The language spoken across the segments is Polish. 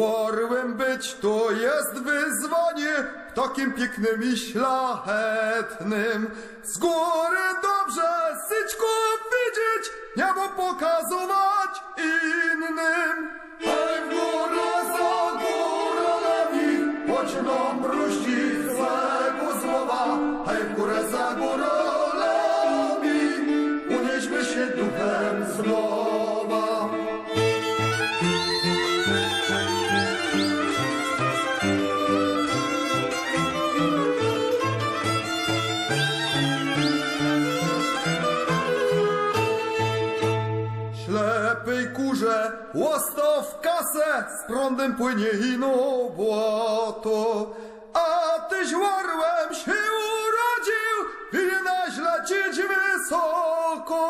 Orłem być to jest wyzwanie, takim pięknym i szlachetnym. Z góry dobrze syćko widzieć, niebo pokazywać innym. Hej, w górę za górami, choć nam mruści złego słowa. Hej, w górę za górami, unieśmy się duchem znowa. Ślepej kurze łostow kasę, z prądem płynie ino błoto. A tyś orłem się urodził, winnaś lecieć wysoko.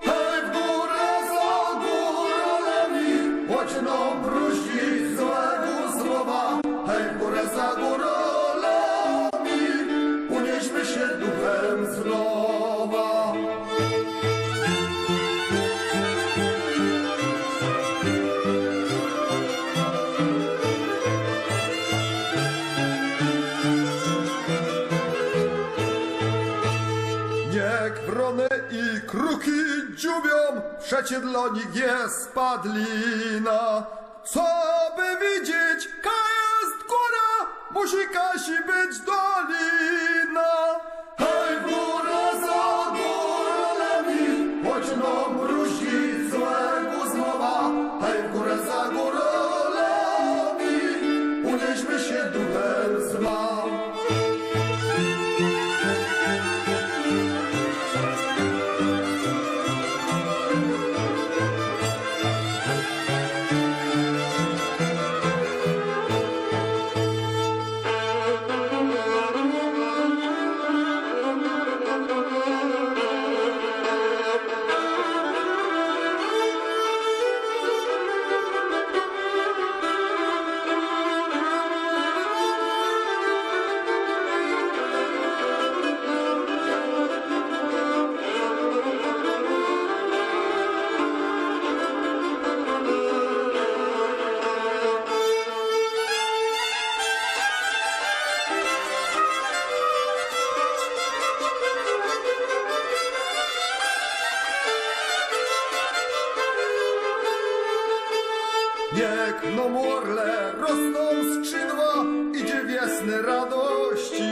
Hej, w górę za górami, choć Niech wrony i kruki dziubią, przecie dla nich jest spadlina. Co by widzieć, ka jest góra, musi kasi być dolina. Hej, w górę za górami, choć nam mruzi złego słowa. Hej, w górę za górami, unieśmy się duchem zła. No morle rosną skrzydła, idzie wiosny radości.